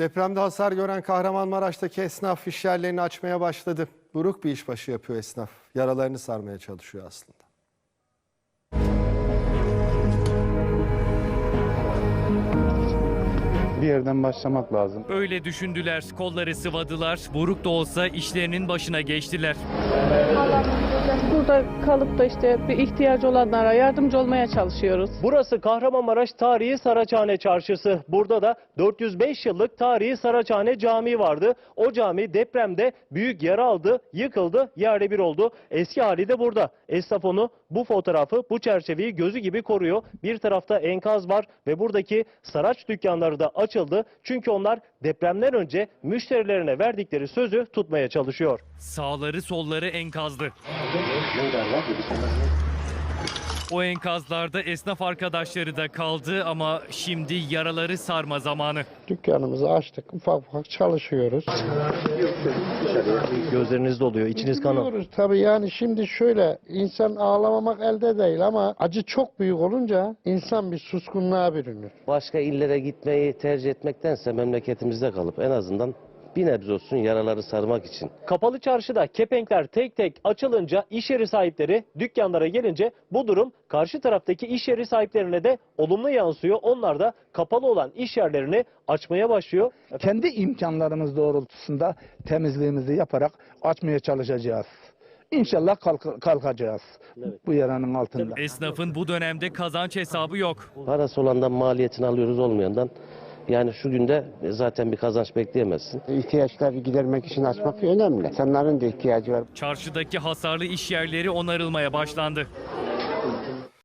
Depremde hasar gören Kahramanmaraş'taki esnaf iş yerlerini açmaya başladı. Buruk bir işbaşı yapıyor esnaf. Yaralarını sarmaya çalışıyor aslında. Bir yerden başlamak lazım. Öyle düşündüler, kolları sıvadılar, buruk da olsa işlerinin başına geçtiler. Burada kalıp da işte bir ihtiyacı olanlara yardımcı olmaya çalışıyoruz. Burası Kahramanmaraş Tarihi Saraçhane Çarşısı. Burada da 405 yıllık Tarihi Saraçhane Camii vardı. O cami depremde büyük yara aldı, yıkıldı, yerle bir oldu. Eski hali de burada. Esnaf onu bu fotoğrafı, bu çerçeveyi gözü gibi koruyor. Bir tarafta enkaz var ve buradaki saraç dükkanları da açıldı. Çünkü onlar depremden önce müşterilerine verdikleri sözü tutmaya çalışıyor. Sağları solları enkazlı. O enkazlarda esnaf arkadaşları da kaldı ama şimdi yaraları sarma zamanı. Dükkanımızı açtık, ufak ufak çalışıyoruz. Gözleriniz doluyor, içiniz kanı. Biliyoruz tabii yani şimdi şöyle, insan ağlamamak elde değil ama acı çok büyük olunca insan bir suskunluğa bürünür. başka illere gitmeyi tercih etmektense memleketimizde kalıp en azından bir nebze olsun yaraları sarmak için Kapalı çarşıda kepenkler tek tek açılınca iş yeri sahipleri dükkanlara gelince bu durum karşı taraftaki iş yeri sahiplerine de olumlu yansıyor. Onlar da kapalı olan iş yerlerini açmaya başlıyor. kendi imkanlarımız doğrultusunda temizliğimizi yaparak açmaya çalışacağız. İnşallah kalk- kalkacağız bu yaranın altında. Esnafın bu dönemde kazanç hesabı yok. parası olandan maliyetini alıyoruz olmayandan yani şu günde zaten bir kazanç bekleyemezsin. ihtiyaçları gidermek için açmak önemli. İnsanların da ihtiyacı var. Çarşıdaki hasarlı iş yerleri onarılmaya başlandı.